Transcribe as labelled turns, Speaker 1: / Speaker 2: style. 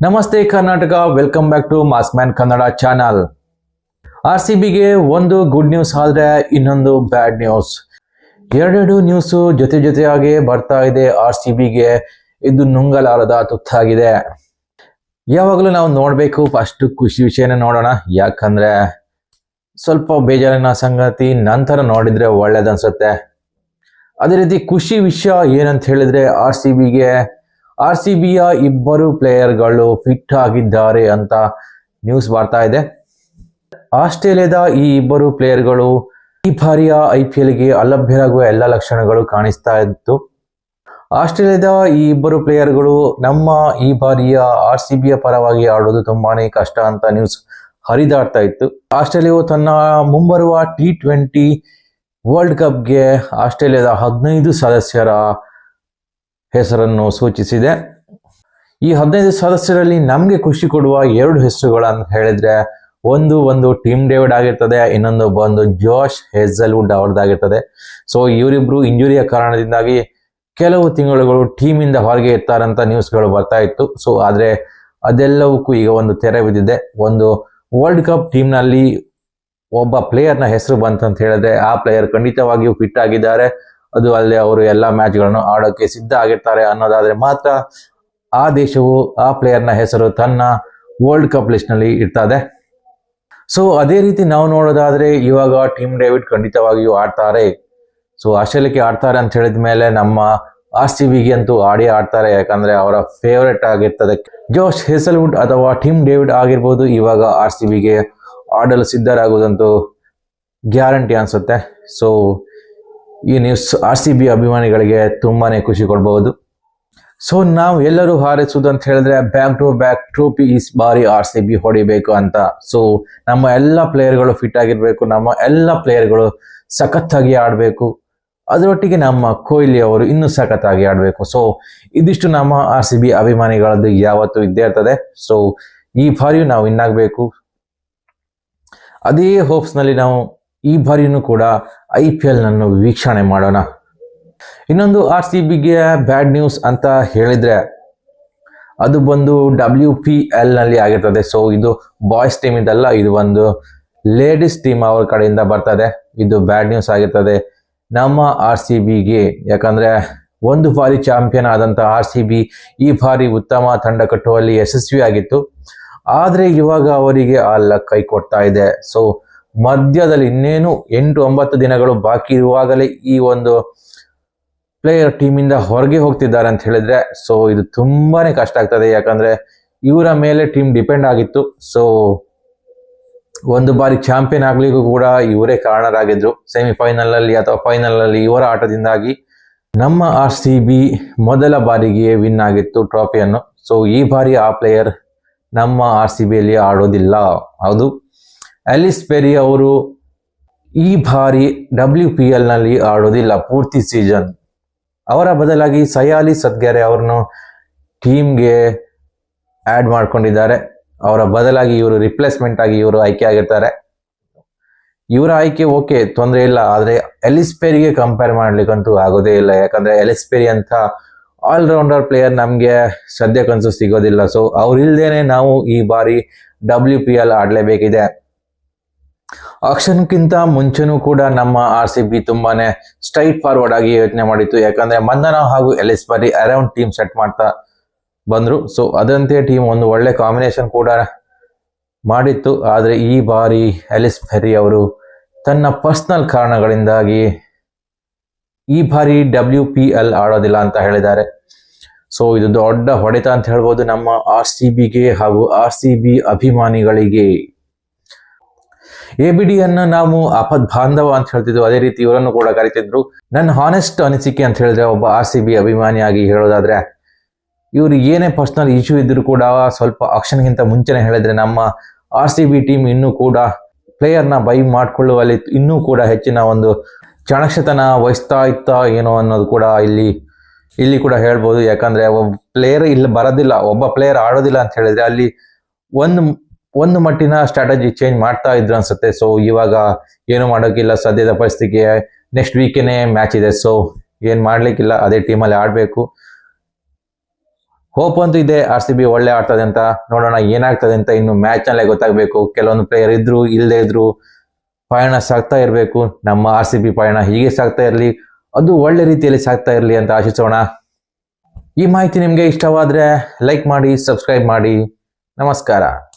Speaker 1: ನಮಸ್ತೆ Karnataka welcome back to mass man Kannada channel R C ಬಿಗೆ ಒಂದು good news ಆದರೆ ಇನ್ನೊಂದು ಬ್ಯಾಡ್ ನ್ಯೂಸ್ ಎರಡೆರಡು ನ್ಯೂಸು ಜೊತೆ ಜೊತೆಯಾಗಿ ಬರ್ತಾ ಇದೆ ಆರ್ ಸಿ ಬಿಗೆ ಇದು ನುಂಗಲಾರದ ತುತ್ತಾಗಿದೆ. ಯಾವಾಗಲೂ ನಾವು ನೋಡಬೇಕು ಫಸ್ಟ್ ಖುಷಿ ವಿಷಯನೇ ನೋಡೋಣ. ಯಾಕಂದ್ರೆ ಸ್ವಲ್ಪ ಬೇಜಾರಿನ ಸಂಗತಿ, ನಂತರ ನೋಡಿದ್ರೆ ಒಳ್ಳೇದನ್ಸುತ್ತೆ ಅದೇ ರೀತಿ ಖುಷಿ ವಿಷಯ ಏನಂತ ಹೇಳಿದ್ರೆ ಆರ್ ಸಿ ಬಿಗೆ ಆರ್ ಸಿ ಬಿಯ ಇಬ್ಬರು ಪ್ಲೇಯರ್ಗಳು ಫಿಟ್ ಆಗಿದ್ದಾರೆ ಅಂತ ನ್ಯೂಸ್ ಬರ್ತಾ ಇದೆ. ಆಸ್ಟ್ರೇಲಿಯಾದ ಈ ಇಬ್ಬರು ಪ್ಲೇಯರ್ಗಳು ಈ ಬಾರಿಯ ಐ ಪಿ ಎಲ್ಗೆ ಅಲಭ್ಯರಾಗುವ ಎಲ್ಲ ಲಕ್ಷಣಗಳು ಕಾಣಿಸ್ತಾ ಇತ್ತು. ಆಸ್ಟ್ರೇಲಿಯಾದ ಈ ಇಬ್ಬರು ಪ್ಲೇಯರ್ಗಳು ನಮ್ಮ ಈ ಬಾರಿಯ ಆರ್ ಸಿ ಬಿಯ ಪರವಾಗಿ ಆಡೋದು ತುಂಬಾನೇ ಕಷ್ಟ ಅಂತ ನ್ಯೂಸ್ ಹರಿದಾಡ್ತಾ ಇತ್ತು. ಆಸ್ಟ್ರೇಲಿಯಾವು ತನ್ನ ಮುಂಬರುವ ಟಿ ಟ್ವೆಂಟಿ ವರ್ಲ್ಡ್ ಕಪ್ಗೆ ಆಸ್ಟ್ರೇಲಿಯಾದ ಹದಿನೈದು ಸದಸ್ಯರ ಹೆಸರನ್ನು ಸೂಚಿಸಿದೆ. ಈ ಹದಿನೈದು ಸದಸ್ಯರಲ್ಲಿ ನಮಗೆ ಖುಷಿ ಕೊಡುವ ಎರಡು ಹೆಸರುಗಳು ಅಂತ ಹೇಳಿದ್ರೆ, ಒಂದು ಒಂದು ಟೀಮ್ ಡೇವಿಡ್ ಆಗಿರ್ತದೆ, ಇನ್ನೊಂದು ಬಂದು ಜೋಶ್ ಹೆಜಲ್ವುಡ್ ಅವ್ರದ್ದಾಗಿರ್ತದೆ. ಸೊ ಇವರಿಬ್ರು ಇಂಜುರಿಯ ಕಾರಣದಿಂದಾಗಿ ಕೆಲವು ತಿಂಗಳುಗಳು ಟೀಮಿಂದ ಹೊರಗೆ ಇರ್ತಾರಂತ ನ್ಯೂಸ್ಗಳು ಬರ್ತಾ ಇತ್ತು. ಸೊ ಆದ್ರೆ ಅದೆಲ್ಲವಕ್ಕೂ ಈಗ ಒಂದು ತೆರೆ ಬಿದ್ದಿದೆ. ಒಂದು ವರ್ಲ್ಡ್ ಕಪ್ ಟೀಮ್ನಲ್ಲಿ ಒಬ್ಬ ಪ್ಲೇಯರ್ನ ಹೆಸರು ಬಂತಂತ ಹೇಳಿದ್ರೆ, ಆ ಪ್ಲೇಯರ್ ಖಂಡಿತವಾಗಿಯೂ ಫಿಟ್ ಆಗಿದ್ದಾರೆ. ಅದು ಅಲ್ಲಿ ಅವರು ಎಲ್ಲ ಮ್ಯಾಚ್ಗಳನ್ನು ಆಡೋಕೆ ಸಿದ್ಧ ಆಗಿರ್ತಾರೆ ಅನ್ನೋದಾದ್ರೆ ಮಾತ್ರ ಆ ದೇಶವು ಆ ಪ್ಲೇಯರ್ನ ಹೆಸರು ತನ್ನ ವರ್ಲ್ಡ್ ಕಪ್ ಲಿಸ್ಟ್ನಲ್ಲಿ ಇರ್ತದೆ. ಸೊ ಅದೇ ರೀತಿ ನಾವು ನೋಡೋದಾದ್ರೆ ಇವಾಗ ಟೀಮ್ ಡೇವಿಡ್ ಖಂಡಿತವಾಗಿಯೂ ಆಡ್ತಾರೆ. ಸೊ ಆಸ್ಟ್ರೇಲಿಯಾಕ್ಕೆ ಆಡ್ತಾರೆ ಅಂತ ಹೇಳಿದ ಮೇಲೆ ನಮ್ಮ ಆರ್ ಸಿ ಬಿಗೆ ಅಂತೂ ಆಡಿ ಆಡ್ತಾರೆ. ಯಾಕಂದ್ರೆ ಅವರ ಫೇವ್ರೆಟ್ ಆಗಿರ್ತದೆ. ಜೋಶ್ ಹೆಸಲ್ವುಡ್ ಅಥವಾ ಟೀಮ್ ಡೇವಿಡ್ ಆಗಿರ್ಬೋದು ಇವಾಗ ಆರ್ ಸಿ ಬಿಗೆ ಆಡಲು ಸಿದ್ಧರಾಗುವುದಂತೂ ಗ್ಯಾರಂಟಿ ಅನಿಸುತ್ತೆ. ಸೊ ಈ ನ್ಯೂಸ್ ಆರ್ ಸಿ ಬಿ ಅಭಿಮಾನಿಗಳಿಗೆ ತುಂಬಾ ಖುಷಿ ಕೊಡಬಹುದು. ಸೊ ನಾವು ಎಲ್ಲರೂ ಹಾರಿಸುವುದು ಅಂತ ಹೇಳಿದ್ರೆ ಬ್ಯಾಕ್ ಟು ಬ್ಯಾಕ್ ಟ್ರೋಫಿ ಈಸ್ ಬಾರಿ ಆರ್ ಸಿ ಬಿ ಹೊಡಿಬೇಕು ಅಂತ. ಸೊ ನಮ್ಮ ಎಲ್ಲ ಪ್ಲೇಯರ್ಗಳು ಫಿಟ್ ಆಗಿರಬೇಕು, ನಮ್ಮ ಎಲ್ಲ ಪ್ಲೇಯರ್ಗಳು ಸಖತ್ತಾಗಿ ಆಡಬೇಕು. ಅದರೊಟ್ಟಿಗೆ ನಮ್ಮ ಕೊಹ್ಲಿ ಅವರು ಇನ್ನೂ ಸಖತ್ತಾಗಿ ಆಡಬೇಕು. ಸೊ ಇದಿಷ್ಟು ನಮ್ಮ ಆರ್ ಸಿ ಬಿ ಅಭಿಮಾನಿಗಳದ್ದು ಯಾವತ್ತೂ ಇದ್ದೇ ಇರ್ತದೆ. ಸೊ ಈ ಬಾರಿಯೂ ನಾವು ಇನ್ನಾಗಬೇಕು. ಅದೇ ಹೋಪ್ಸ್ನಲ್ಲಿ ನಾವು ಈ ಬಾರಿಯೂ ಕೂಡ ಐ ಪಿ ಎಲ್ನನ್ನು ವೀಕ್ಷಣೆ ಮಾಡೋಣ. ಇನ್ನೊಂದು ಆರ್ ಸಿ ಬಿಗೆ ಬ್ಯಾಡ್ ನ್ಯೂಸ್ ಅಂತ ಹೇಳಿದರೆ, ಅದು ಬಂದು ಡಬ್ಲ್ಯೂ ಪಿ ಎಲ್ನಲ್ಲಿ ಆಗಿರ್ತದೆ. ಸೊ ಇದು ಬಾಯ್ಸ್ ಟೀಮ್ ಇದಲ್ಲ, ಇದು ಒಂದು ಲೇಡೀಸ್ ಟೀಮ್ ಅವ್ರ ಕಡೆಯಿಂದ ಬರ್ತದೆ. ಇದು ಬ್ಯಾಡ್ ನ್ಯೂಸ್ ಆಗಿರ್ತದೆ ನಮ್ಮ ಆರ್ ಸಿ ಬಿಗೆ. ಯಾಕಂದರೆ, ಒಂದು ಬಾರಿ ಚಾಂಪಿಯನ್ ಆದಂಥ ಆರ್ ಸಿ ಬಿ ಈ ಬಾರಿ ಉತ್ತಮ ತಂಡ ಕಟ್ಟುವಲ್ಲಿ ಯಶಸ್ವಿ ಆಗಿತ್ತು ಆದ್ರೆ ಇವಾಗ ಅವರಿಗೆ ಆ ಲಕ್ ಕೈ ಕೊಡ್ತಾ ಇದೆ. ಸೊ ಮಧ್ಯದಲ್ಲಿ ಇನ್ನೇನು ಎಂಟು ಒಂಬತ್ತು ದಿನಗಳು ಬಾಕಿ ಇರುವಾಗಲೇ ಈ ಒಂದು ಪ್ಲೇಯರ್ ಟೀಮಿಂದ ಹೊರಗೆ ಹೋಗ್ತಿದ್ದಾರೆ ಅಂತ ಹೇಳಿದ್ರೆ ಸೊ ಇದು ತುಂಬಾನೇ ಕಷ್ಟ ಆಗ್ತದೆ. ಯಾಕಂದ್ರೆ ಇವರ ಮೇಲೆ ಟೀಮ್ ಡಿಪೆಂಡ್ ಆಗಿತ್ತು. ಸೊ ಒಂದು ಬಾರಿ ಚಾಂಪಿಯನ್ ಆಗ್ಲಿಕ್ಕೂ ಕೂಡ ಇವರೇ ಕಾರಣರಾಗಿದ್ರು. ಸೆಮಿಫೈನಲ್ ಅಲ್ಲಿ ಅಥವಾ ಫೈನಲ್ ಅಲ್ಲಿ ಇವರ ಆಟದಿಂದಾಗಿ ನಮ್ಮ ಆರ್ ಸಿ ಬಿ ಮೊದಲ ಬಾರಿಗೆ ವಿನ್ ಆಗಿತ್ತು ಟ್ರಾಫಿಯನ್ನು ಸೊ ಈ ಬಾರಿ ಆ ಪ್ಲೇಯರ್ ನಮ್ಮ ಆರ್ ಸಿ ಬಿಯಲ್ಲಿ ಆಡೋದಿಲ್ಲ. ಹೌದು. ಅಲಿಸ್ ಪೆರಿ ಅವರು ಈ ಬಾರಿ ಡಬ್ಲ್ಯೂ ಪಿ ಎಲ್ನಲ್ಲಿ ಆಡೋದಿಲ್ಲ ಪೂರ್ತಿ ಸೀಸನ್ ಅವರ ಬದಲಾಗಿ ಸಯಾಲಿ ಸದ್ಗೆರೆ ಅವ್ರನ್ನು ಟೀಮ್ಗೆ ಆಡ್ ಮಾಡ್ಕೊಂಡಿದ್ದಾರೆ. ಅವರ ಬದಲಾಗಿ ಇವರು ರಿಪ್ಲೇಸ್ಮೆಂಟ್ ಆಗಿ ಇವರು ಆಯ್ಕೆ ಆಗಿರ್ತಾರೆ. ಇವರ ಆಯ್ಕೆ ಓಕೆ ತೊಂದರೆ ಇಲ್ಲ. ಆದರೆ ಎಲಿಸ್ಪೇರಿಗೆ ಕಂಪೇರ್ ಮಾಡ್ಲಿಕ್ಕಂತೂ ಆಗೋದೇ ಇಲ್ಲ. ಯಾಕಂದ್ರೆ ಎಲಿಸ್ ಪೇರಿ ಅಂತ ಆಲ್ರೌಂಡರ್ ಪ್ಲೇಯರ್ ನಮಗೆ ಸದ್ಯಕ್ಕಂತೂ ಸಿಗೋದಿಲ್ಲ. ಸೊ ಅವ್ರಿಲ್ದೇನೆ ನಾವು ಈ ಬಾರಿ ಡಬ್ಲ್ಯೂ ಪಿ ಎಲ್ ಆಡ್ಲೇಬೇಕಿದೆ. ಆಕ್ಷನ್ಗಿಂತ ಮುಂಚೆನೂ ಕೂಡ ನಮ್ಮ ಆರ್ ಸಿ ಬಿ ತುಂಬಾನೇ ಸ್ಟ್ರೈಟ್ ಫಾರ್ವರ್ಡ್ ಆಗಿ ಯೋಚನೆ ಮಾಡಿತ್ತು. ಯಾಕಂದ್ರೆ ಮಂದನ ಹಾಗೂ ಎಲಿಸ್ ಬರಿ ಅರೌಂಡ್ ಟೀಮ್ ಸೆಟ್ ಮಾಡ್ತಾ ಬಂದ್ರು. ಸೊ ಅದಂತೆ ಟೀಮ್ ಒಂದು ಒಳ್ಳೆ ಕಾಂಬಿನೇಷನ್ ಕೂಡ ಮಾಡಿತ್ತು. ಆದರೆ ಈ ಬಾರಿ ಎಲಿಸ್ ಫೆರಿ ಅವರು ತನ್ನ ಪರ್ಸನಲ್ ಕಾರಣಗಳಿಂದಾಗಿ ಈ ಬಾರಿ ಡಬ್ಲ್ಯೂ ಪಿ ಎಲ್ ಆಡೋದಿಲ್ಲ ಅಂತ ಹೇಳಿದ್ದಾರೆ. ಸೊ ಇದು ದೊಡ್ಡ ಹೊಡೆತ ಅಂತ ಹೇಳ್ಬೋದು ನಮ್ಮ ಆರ್ ಸಿ ಬಿಗೆ ಹಾಗೂ ಆರ್ ಸಿ ಬಿ ಅಭಿಮಾನಿಗಳಿಗೆ. ಎ ಬಿ ಡಿ ಅನ್ನ ನಾವು ಆಪದ್ ಬಾಂಧವ ಅಂತ ಹೇಳ್ತಿದ್ವು. ಅದೇ ರೀತಿ ಇವರನ್ನು ಕೂಡ ಕರಿತಿದ್ರು. ನನ್ನ ಹಾನೆಸ್ಟ್ ಅನಿಸಿಕೆ ಅಂತ ಹೇಳಿದ್ರೆ ಒಬ್ಬ ಆರ್ ಸಿ ಬಿ ಅಭಿಮಾನಿಯಾಗಿ ಹೇಳೋದಾದ್ರೆ, ಇವರು ಏನೇ ಪರ್ಸನಲ್ ಇಶ್ಯೂ ಇದ್ರೂ ಕೂಡ ಸ್ವಲ್ಪ ಆಕ್ಷನ್ಗಿಂತ ಮುಂಚೆನೆ ಹೇಳಿದ್ರೆ ನಮ್ಮ ಆರ್ ಸಿ ಬಿ ಟೀಮ್ ಇನ್ನೂ ಕೂಡ ಪ್ಲೇಯರ್ನ ಬೈ ಮಾಡಿಕೊಳ್ಳುವಲ್ಲಿ ಇನ್ನೂ ಕೂಡ ಹೆಚ್ಚಿನ ಒಂದು ಚಾಣಕ್ಷತನ ವಹಿಸ್ತಾ ಇತ್ತಾ ಏನೋ ಅನ್ನೋದು ಕೂಡ ಇಲ್ಲಿ ಇಲ್ಲಿ ಕೂಡ ಹೇಳ್ಬೋದು. ಯಾಕಂದ್ರೆ ಒಬ್ಬ ಪ್ಲೇಯರ್ ಇಲ್ಲಿ, ಬರೋದಿಲ್ಲ. ಒಬ್ಬ ಪ್ಲೇಯರ್ ಆಡೋದಿಲ್ಲ ಅಂತ ಹೇಳಿದ್ರೆ ಅಲ್ಲಿ ಒಂದು ಒಂದು ಮಟ್ಟಿನ ಸ್ಟ್ರಾಟಜಿ ಚೇಂಜ್ ಮಾಡ್ತಾ ಇದ್ರು ಅನ್ಸುತ್ತೆ. ಸೊ ಇವಾಗ ಏನು ಮಾಡೋಕ್ಕಿಲ್ಲ. ಸದ್ಯದ ಪರಿಸ್ಥಿತಿಗೆ ನೆಕ್ಸ್ಟ್ ವೀಕೇನೆ ಮ್ಯಾಚ್ ಇದೆ. ಸೊ ಏನು ಮಾಡ್ಲಿಕ್ಕಿಲ್ಲ. ಅದೇ ಟೀಮಲ್ಲಿ ಆಡಬೇಕು. ಹೋಪ್ ಅಂತೂ ಇದೆ. ಆರ್ ಸಿ ಬಿ ಒಳ್ಳೆ ಆಡ್ತದೆ ಅಂತ. ನೋಡೋಣ ಏನಾಗ್ತದೆ ಅಂತ ಇನ್ನು ಮ್ಯಾಚ್ ನಲ್ಲೇ ಗೊತ್ತಾಗಬೇಕು. ಕೆಲವೊಂದು ಪ್ಲೇಯರ್ ಇದ್ರು ಇಲ್ಲದೆ ಇದ್ರು, ಪಯಣ ಸಾಗ್ತಾ ಇರಬೇಕು. ನಮ್ಮ ಆರ್ ಸಿ ಬಿ ಪಯಣ ಹೀಗೆ ಸಾಗ್ತಾ ಇರಲಿ. ಅದು ಒಳ್ಳೆ ರೀತಿಯಲ್ಲಿ ಸಾಗ್ತಾ ಇರಲಿ ಅಂತ ಆಶಿಸೋಣ. ಈ ಮಾಹಿತಿ ನಿಮಗೆ ಇಷ್ಟವಾದರೆ ಲೈಕ್ ಮಾಡಿ ಸಬ್ಸ್ಕ್ರೈಬ್ ಮಾಡಿ. ನಮಸ್ಕಾರ.